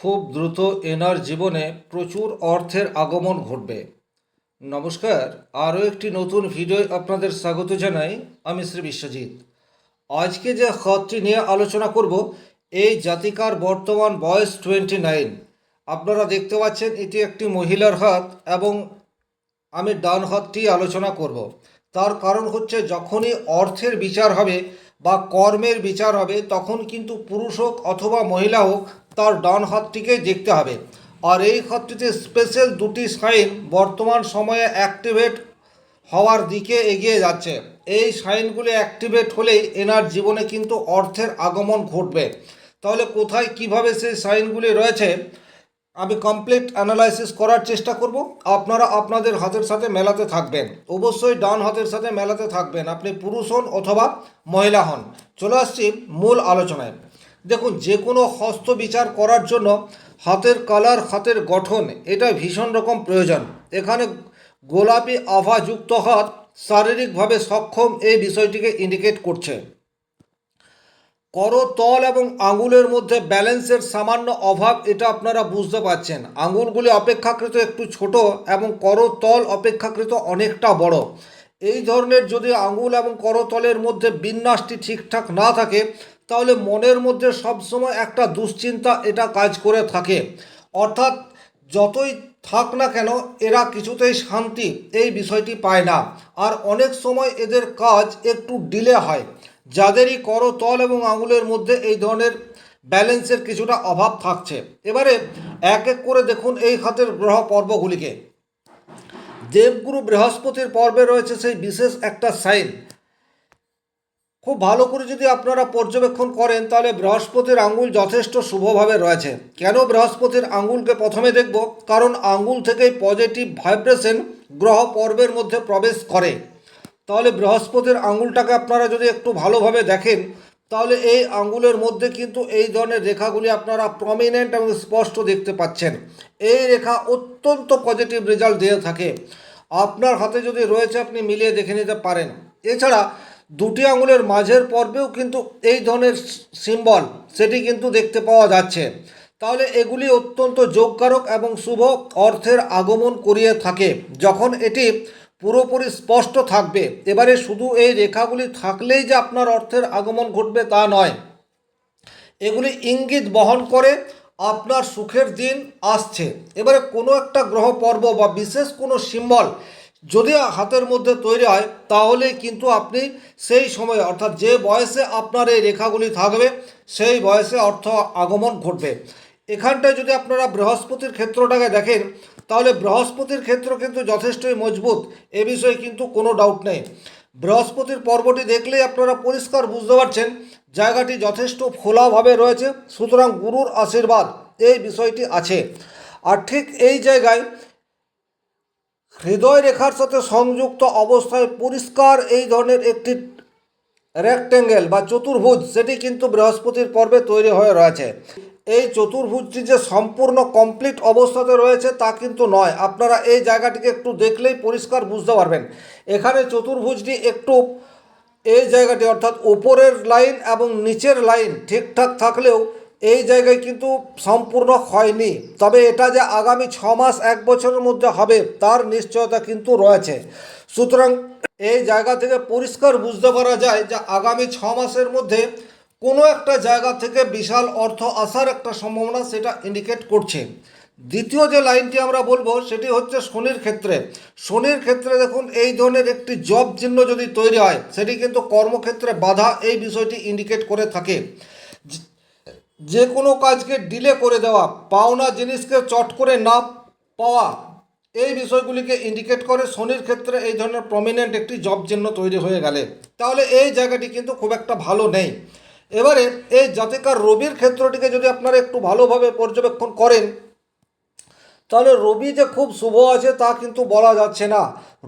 খুব দ্রুত এনার জীবনে প্রচুর অর্থের আগমন ঘটবে। নমস্কার, আরও একটি নতুন ভিডিও আপনাদের স্বাগত জানাই আমি শ্রী বিশ্বজিৎ। আজকে যে হাতটি নিয়ে আলোচনা করব, এই জাতিকার বর্তমান বয়স টোয়েন্টি নাইন আপনারা দেখতে পাচ্ছেন এটি একটি মহিলার হাত এবং আমি ডান হাতটি আলোচনা করব। তার কারণ হচ্ছে যখনই অর্থের বিচার হবে বা কর্মের বিচার হবে, তখন কিন্তু পুরুষ হোক অথবা মহিলা হোক, তার ডান হাতটিকেই দেখতে হবে। আর এই হাতটিতে স্পেশাল দুটি সাইন বর্তমান সময়ে অ্যাক্টিভেট হওয়ার দিকে এগিয়ে যাচ্ছে। এই সাইনগুলি অ্যাক্টিভেট হলেই এনার জীবনে কিন্তু অর্থের আগমন ঘটবে। তাহলে কোথায় কীভাবে সেই সাইনগুলি রয়েছে? আমি কমপ্লিট অ্যানালাইসিস করার চেষ্টা করব। আপনারা আপনাদের হাতের সাথে মেলাতে থাকবেন। অবশ্যই ডান হাতের সাথে মেলাতে থাকবেন। আপনি পুরুষ হন অথবা মহিলা হন। চলে আসছি মূল আলোচনায়। দেখুন, যে কোনো হস্ত বিচার করার জন্য হাতের কালার, হাতের গঠন, এটা ভীষণ রকম প্রয়োজন। এখানে গোলাপি আভাযুক্ত হাত শারীরিকভাবে সক্ষম এই বিষয়টিকে ইন্ডিকেট করছে। করতল এবং আঙুলের মধ্যে ব্যালেন্সের সামান্য অভাব, এটা আপনারা বুঝতে পারছেন। আঙুলগুলি অপেক্ষাকৃত একটু ছোট এবং করতল অপেক্ষাকৃত অনেকটা বড়। এই ধরনের যদি আঙুল এবং করতলের মধ্যে বিন্যাসটি ঠিকঠাক না থাকে, তাহলে মনের মধ্যে সবসময় একটা দুশ্চিন্তা এটা কাজ করে থাকে। অর্থাৎ যতই থাক না কেন, এরা কিছুতেই শান্তি এই বিষয়টি পায় না। আর অনেক সময় এদের কাজ একটু ডিলে হয়। যাদেরই করতল এবং আঙুলের মধ্যে এই ধরনের ব্যালেন্সের কিছুটা অভাব থাকছে। এবারে এক এক করে দেখুন এই হাতের গ্রহ পর্বগুলিকে। দেবগুরু বৃহস্পতির পর্বে রয়েছে সেই বিশেষ একটা সাইন। খুব ভালো করে যদি আপনারা পর্যবেক্ষণ করেন, তাহলে বৃহস্পতির আঙ্গুল যথেষ্ট শুভভাবে রয়েছে। কেন বৃহস্পতির আঙ্গুলকে প্রথমে দেখব? কারণ আঙ্গুল থেকেই পজিটিভ ভাইব্রেশন গ্রহ পর্বের মধ্যে প্রবেশ করে। তাহলে বৃহস্পতির আঙুলটাকে আপনারা যদি একটু ভালোভাবে দেখেন, তাহলে এই আঙ্গুলের মধ্যে কিন্তু এই ধরনের রেখাগুলি আপনারা প্রমিনেন্ট এবং স্পষ্ট দেখতে পাচ্ছেন। এই রেখা অত্যন্ত পজিটিভ রেজাল্ট দিয়ে থাকে। আপনার হাতে যদি রয়েছে, আপনি মিলিয়ে দেখে নিতে পারেন। এছাড়া দুটি আঙুলের মাঝের পর্বেও কিন্তু এই ধরনের সিম্বল সেটি কিন্তু দেখতে পাওয়া যাচ্ছে। তাহলে এগুলি অত্যন্ত যোগকারক এবং শুভ অর্থের আগমন করিয়ে থাকে। যখন এটি পুরোপুরি স্পষ্ট থাকবে। এবারে শুধু এই রেখাগুলি থাকলেই যে আপনার অর্থের আগমন ঘটবে তা নয়। এগুলি ইঙ্গিত বহন করে আপনার সুখের দিন আসছে। এবারে কোনো একটা গ্রহ পর্ব বা বিশেষ কোনো সিম্বল যদি হাতের মধ্যে তৈরি হয় তাহলে কিন্তু আপনি সেই সময়ে, অর্থাৎ যে বয়সে আপনার এই রেখাগুলি থাকবে, সেই বয়সে অর্থ আগমন ঘটবে। এখানটায় যদি আপনারা বৃহস্পতির ক্ষেত্রটাকে দেখেন, তাহলে বৃহস্পতির ক্ষেত্র কিন্তু যথেষ্টই মজবুত। এ বিষয়ে কিন্তু কোনো ডাউট নেই। বৃহস্পতির পর্বটি দেখলেই আপনারা পরিষ্কার বুঝতে পারছেন, জায়গাটি যথেষ্ট খোলাভাবে রয়েছে। সুতরাং গুরুর আশীর্বাদ, এই বিষয়টি আছে। আর ঠিক এই জায়গায় হৃদয় রেখার সাথে সংযুক্ত অবস্থায় পরিষ্কার এই ধরনের একটি রেক্টেঙ্গেল বা চতুর্ভুজ, সেটি কিন্তু বৃহস্পতির পর্বে তৈরি হয়ে রয়েছে। এই চতুর্ভুজটি যে সম্পূর্ণ কমপ্লিট অবস্থাতে রয়েছে তা কিন্তু নয়। আপনারা এই জায়গাটিকে একটু দেখলেই পরিষ্কার বুঝতে পারবেন। এখানে চতুর্ভুজটি একটু এই জায়গাটি অর্থাৎ ওপরের লাইন এবং নিচের লাইন ঠিকঠাক থাকলেও এই জায়গায় কিন্তু সম্পূর্ণ হয়নি। তবে এটা যে আগামী ছ মাস, এক বছরের মধ্যে হবে, তার নিশ্চয়তা কিন্তু রয়েছে। সুতরাং এই জায়গা থেকে পরিষ্কার বুঝতে পারা যায় যে আগামী ছ মাসের মধ্যে কোনো একটা জায়গা থেকে বিশাল অর্থ আসার একটা সম্ভাবনা সেটা ইন্ডিকেট করছে। দ্বিতীয় যে লাইনটি আমরা বলব, সেটি হচ্ছে শনির ক্ষেত্রে। শনির ক্ষেত্রে দেখুন, এই ধরনের একটি জব চিহ্ন যদি তৈরি হয়, সেটি কিন্তু কর্মক্ষেত্রে বাধা এই বিষয়টি ইন্ডিকেট করে থাকে। যে কোনো কাজকে ডিলে করে দেওয়া, পাওনা জিনিসকে চট করে না পাওয়া, এই বিষয়গুলিকে ইন্ডিকেট করে শনির ক্ষেত্রে এই ধরনের প্রমিনেন্ট একটি জব চিহ্ন তৈরি হয়ে গেলে। তাহলে এই জায়গাটি কিন্তু খুব একটা ভালো নেই। এবারে এই জাতিকার রবির ক্ষেত্রটিকে যদি আপনারা একটু ভালোভাবে পর্যবেক্ষণ করেন, তাহলে রবি যে খুব শুভ আছে তা কিন্তু বলা যাচ্ছে না।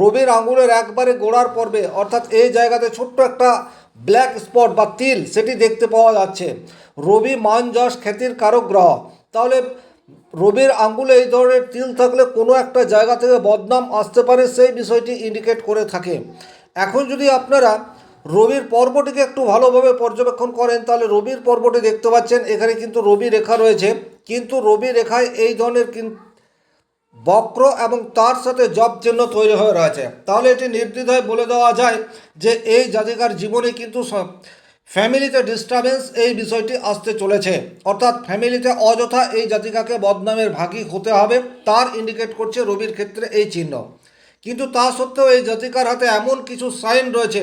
রবির আঙুলের একবারে গোড়ার পর্বে, অর্থাৎ এই জায়গাতে ছোট্ট একটা ব্ল্যাক স্পট বা তিল, সেটি দেখতে পাওয়া যাচ্ছে। রবি মান যশ খ্যাতির কারক গ্রহ তাহলে রবির আঙ্গুলে এই ধরনের তিল থাকলে কোনো একটা জায়গা থেকে বদনাম আসতে পারে, সেই বিষয়টি ইন্ডিকেট করে থাকে। এখন যদি আপনারা রবির পর্বটিকে একটু ভালোভাবে পর্যবেক্ষণ করেন, তাহলে রবির পর্বটি দেখতে পাচ্ছেন, এখানে কিন্তু রবি রেখা রয়েছে। কিন্তু রবি রেখায় এই ধরনের বক্র এবং তার সাথে জব চিহ্ন তৈরি হয়ে রয়েছে। তাহলে এটি নির্দ্বিধায় বলে দেওয়া যায় যে এই জাতিকার জীবনে কিন্তু ফ্যামিলিতে ডিস্টারবেন্স এই বিষয়টি আসতে চলেছে। অর্থাৎ ফ্যামিলিতে অযথা এই জাতিকাকে বদনামের ভাগী হতে হবে, তার ইন্ডিকেট করছে রবির ক্ষেত্রে এই চিহ্ন। কিন্তু তা সত্ত্বেও এই জাতিকার হাতে এমন কিছু সাইন রয়েছে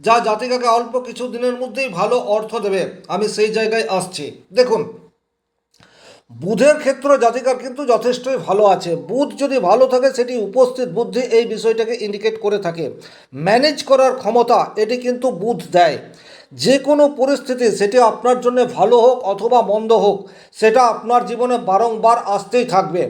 যা জাতিকাকে অল্প কিছু দিনের মধ্যেই ভালো অর্থ দেবে। আমি সেই জায়গায় আসছি। দেখুন, বুধের ক্ষেত্রে জাতিকার কিন্তু যথেষ্টই ভালো আছে। বুধ যদি ভালো থাকে, সেটি উপস্থিত বুদ্ধি এই বিষয়টাকে ইন্ডিকেট করে থাকে। ম্যানেজ করার ক্ষমতা, এটি কিন্তু বুধ দেয়। যে কোনো পরিস্থিতি, সেটি আপনার জন্য ভালো হোক অথবা মন্দ হোক, সেটা আপনার জীবনে বারংবার আসতেই থাকবে।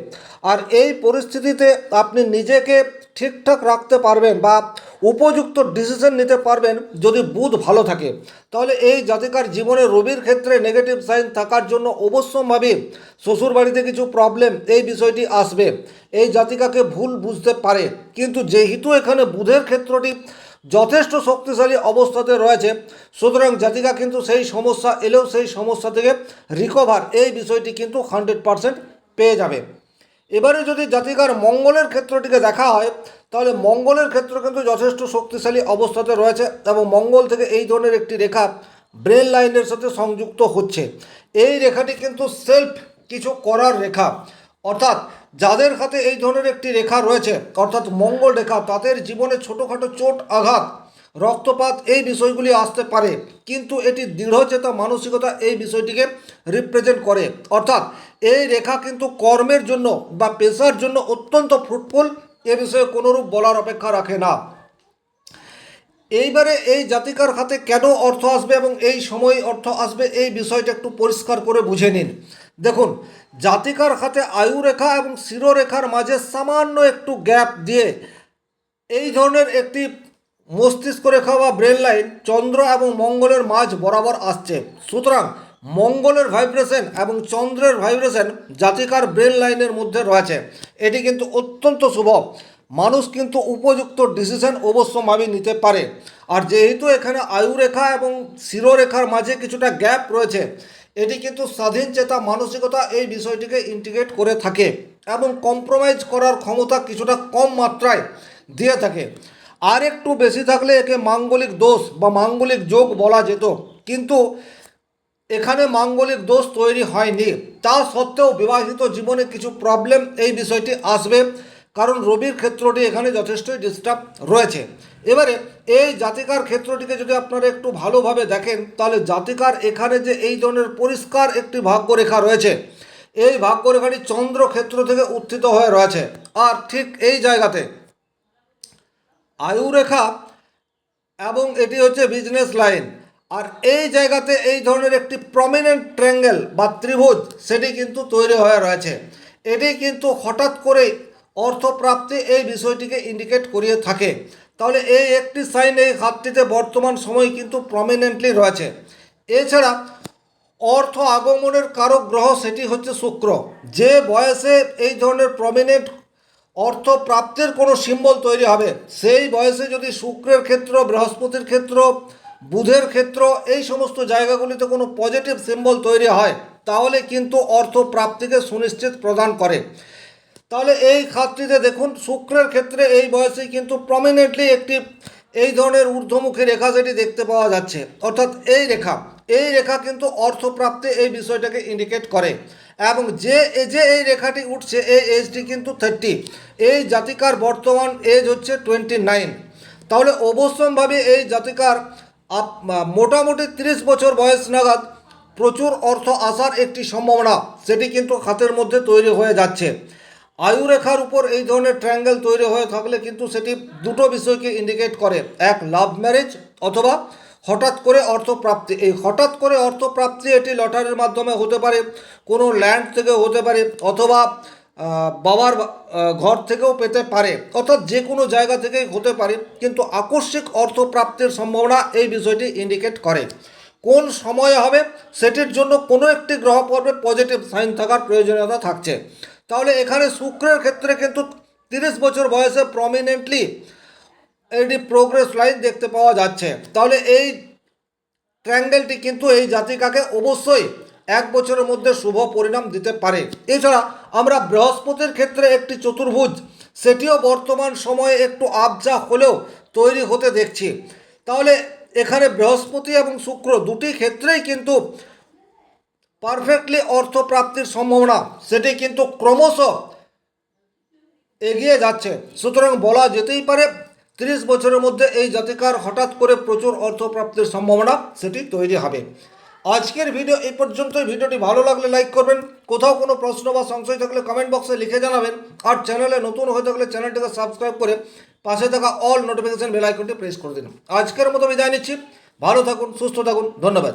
আর এই পরিস্থিতিতে আপনি নিজেকে ঠিকঠাক রাখতে পারবেন বা উপযুক্ত ডিসিশন নিতে পারবেন যদি বুধ ভালো থাকে। তাহলে এই জাতিকার জীবনে রবির ক্ষেত্রে নেগেটিভ সাইন থাকার জন্য অবশ্যম্ভাবী শ্বশুরবাড়িতে কিছু প্রবলেম এই বিষয়টি আসবে। এই জাতিকাকে ভুল বুঝতে পারে। কিন্তু যেহেতু এখানে বুধের ক্ষেত্রটি যথেষ্ট শক্তিশালী অবস্থাতে রয়েছে, সুতরাং জাতিকা কিন্তু সেই সমস্যা এলেও সেই সমস্যা থেকে রিকভার এই বিষয়টি কিন্তু হান্ড্রেড পারসেন্ট পেয়ে যাবে। এবারে যদি জাতিকার মঙ্গলের ক্ষেত্রটিকে দেখা হয়, তাহলে মঙ্গলের ক্ষেত্র কিন্তু যথেষ্ট শক্তিশালী অবস্থাতে রয়েছে এবং মঙ্গল থেকে এই ধরনের একটি রেখা ব্রেন লাইনের সাথে সংযুক্ত হচ্ছে। এই রেখাটি কিন্তু সেলফ কিছু করার রেখা। অর্থাৎ যাদের হাতে এই ধরনের একটি রেখা রয়েছে, অর্থাৎ মঙ্গল রেখা, তাদের জীবনে ছোটোখাটো চোট আঘাত রক্তপাত এই বিষয়গুলি আসতে পারে, কিন্তু এটি দৃঢ়চেতা মানসিকতা এই বিষয়টিকে রিপ্রেজেন্ট করে। অর্থাৎ এই রেখা কিন্তু কর্মের জন্য বা পেশার জন্য অত্যন্ত ফ্রুটফুল এ বিষয়ে কোনোরূপ বলার অপেক্ষা রাখে না। এইবারে এই জাতিকার হাতে কেন অর্থ আসবে এবং এই সময় অর্থ আসবে এই বিষয়টা একটু পরিষ্কার করে বুঝে নিন। দেখুন, জাতিকার হাতে আয়ুরেখা এবং শিরোরেখার মাঝে সামান্য একটু গ্যাপ দিয়ে এই ধরনের একটি মস্তিষ্ক রেখা বা ব্রেন লাইন চন্দ্র এবং মঙ্গলের মাঝ বরাবর আসছে। সুতরাং মঙ্গলের ভাইব্রেশন এবং চন্দ্রের ভাইব্রেশন জাতিকার ব্রেন লাইনের মধ্যে রয়েছে। এটি কিন্তু অত্যন্ত শুভ। মানুষ কিন্তু উপযুক্ত ডিসিশন অবশ্যভাবে নিতে পারে। আর যেহেতু এখানে আয়ুরেখা এবং শিরোরেখার মাঝে কিছুটা গ্যাপ রয়েছে, এটি কিন্তু স্বাধীন চেতা মানসিকতা এই বিষয়টিকে ইন্টিগ্রেট করে থাকে এবং কম্প্রোমাইজ করার ক্ষমতা কিছুটা কম মাত্রায় দিয়ে থাকে। আর একটু বেশি থাকলে একে মাঙ্গলিক দোষ বা মাঙ্গলিক যোগ বলা যেত। কিন্তু এখানে মাঙ্গলিক দোষ তৈরি হয়নি। তা সত্ত্বেও বিবাহিত জীবনে কিছু প্রবলেম এই বিষয়টি আসবে। কারণ রবির ক্ষেত্রটি এখানে যথেষ্টই ডিস্টার্ব রয়েছে। এবারে এই জাতিকার ক্ষেত্রটিকে যদি আপনারা একটু ভালোভাবে দেখেন, তাহলে জাতিকার এখানে যে এই ধরনের পরিষ্কার একটি ভাগ্যরেখা রয়েছে, এই ভাগ্যরেখাটি চন্দ্র ক্ষেত্র থেকে উত্থিত হয়ে রয়েছে। আর ঠিক এই জায়গাতে আয়ুরেখা এবং এটি হচ্ছে বিজনেস লাইন আর এই জায়গাতে এই ধরনের একটি প্রমিনেন্ট ট্র্যাঙ্গেল বা ত্রিভুজ, সেটি কিন্তু তৈরি হয়ে রয়েছে। এটি কিন্তু হঠাৎ করে অর্থপ্রাপ্তি এই বিষয়টিকে ইন্ডিকেট করিয়ে থাকে। তাহলে এই একটি সাইন এই হাতটিতে বর্তমান সময় কিন্তু প্রমিনেন্টলি রয়েছে। এছাড়া অর্থ আগমনের কারক গ্রহ সেটি হচ্ছে শুক্র। যে বয়সে এই ধরনের প্রমিনেন্ট অর্থ প্রাপ্তির কোনো সিম্বল তৈরি হবে। সেই বয়সে যদি শুক্রের ক্ষেত্র, বৃহস্পতির ক্ষেত্র, বুধের ক্ষেত্র এই সমস্ত জায়গাগুলিতে কোনো পজিটিভ সিম্বল তৈরি হয়, তাহলে কিন্তু অর্থ প্রাপ্তিকে সুনিশ্চিত প্রদান করে। তাহলে এই খাতটিতে দেখুন, শুক্রের ক্ষেত্রে এই বয়সে কিন্তু প্রমিনেন্টলি একটি এই ধরনের ঊর্ধ্বমুখী রেখা সেটি দেখতে পাওয়া যাচ্ছে। অর্থাৎ এই রেখা এই রেখা কিন্তু অর্থপ্রাপ্তি এই বিষয়টাকে ইন্ডিকেট করে। এবং যে যে এই রেখাটি উঠছে এই এজটি কিন্তু থার্টি এই জাতিকার বর্তমান এজ হচ্ছে টোয়েন্টি নাইন তাহলে অবশ্যম্ভাবে এই জাতিকার মোটামুটি তিরিশ বছর বয়স নাগাদ প্রচুর অর্থ আসার একটি সম্ভাবনা, সেটি কিন্তু খাতের মধ্যে তৈরি হয়ে যাচ্ছে। আয়ুরেখার উপর এই ধরনের ট্রায়াঙ্গেল তৈরি হয়ে থাকলে কিন্তু সেটি দুটো বিষয়কে ইন্ডিকেট করে। এক লাভ ম্যারেজ অথবা হঠাৎ করে অর্থপ্রাপ্তি, এই হঠাৎ করে অর্থপ্রাপ্তি এটি লটারির মাধ্যমে হতে পারে, কোনো ল্যান্ড থেকে হতে পারে অথবা বাবার ঘর থেকেও পেতে পারে, অর্থাৎ যে কোনো জায়গা থেকেই হতে পারে, কিন্তু আকস্মিক অর্থপ্রাপ্তির সম্ভাবনা এই বিষয়টি ইন্ডিকেট করে। কোন সময়ে হবে, সেটির জন্য কোনো একটি গ্রহ পর্বে পজিটিভ সাইন থাকার প্রয়োজনীয়তা থাকছে। তাহলে এখানে শুক্রের ক্ষেত্রে কিন্তু তিরিশ বছর বয়সে প্রমিনেন্টলি এটি প্রোগ্রেস লাইন দেখতে পাওয়া যাচ্ছে। তাহলে এই ট্র্যাঙ্গেলটি কিন্তু এই জাতিকাকে অবশ্যই এক বছরের মধ্যে শুভ পরিণাম দিতে পারে। এছাড়া আমরা বৃহস্পতির ক্ষেত্রে একটি চতুর্ভুজ, সেটিও বর্তমান সময়ে একটু আবজা হলেও তৈরি হতে দেখছি। তাহলে এখানে বৃহস্পতি এবং শুক্র দুটি ক্ষেত্রেই কিন্তু পারফেক্টলি অর্থপ্রাপ্তির সম্ভাবনা, সেটি কিন্তু ক্রমশ এগিয়ে যাচ্ছে। সুতরাং বলা যেতেই পারে তিরিশ বছরের মধ্যে এই জাতিকার হঠাৎ করে প্রচুর অর্থপ্রাপ্তির সম্ভাবনা সেটি তৈরি হবে। আজকের ভিডিও এই পর্যন্তই। ভিডিওটি ভালো লাগলে লাইক করবেন। কোথাও কোনো প্রশ্ন বা সংশয় থাকলে কমেন্ট বক্সে লিখে জানাবেন। আর চ্যানেলে নতুন হয়ে থাকলে চ্যানেলটিকে সাবস্ক্রাইব করে পাশে থাকা অল নোটিফিকেশন বেল আইকনটি প্রেস করে দিন। আজকের মতো বিদায় নিচ্ছি। ভালো থাকুন, সুস্থ থাকুন। ধন্যবাদ।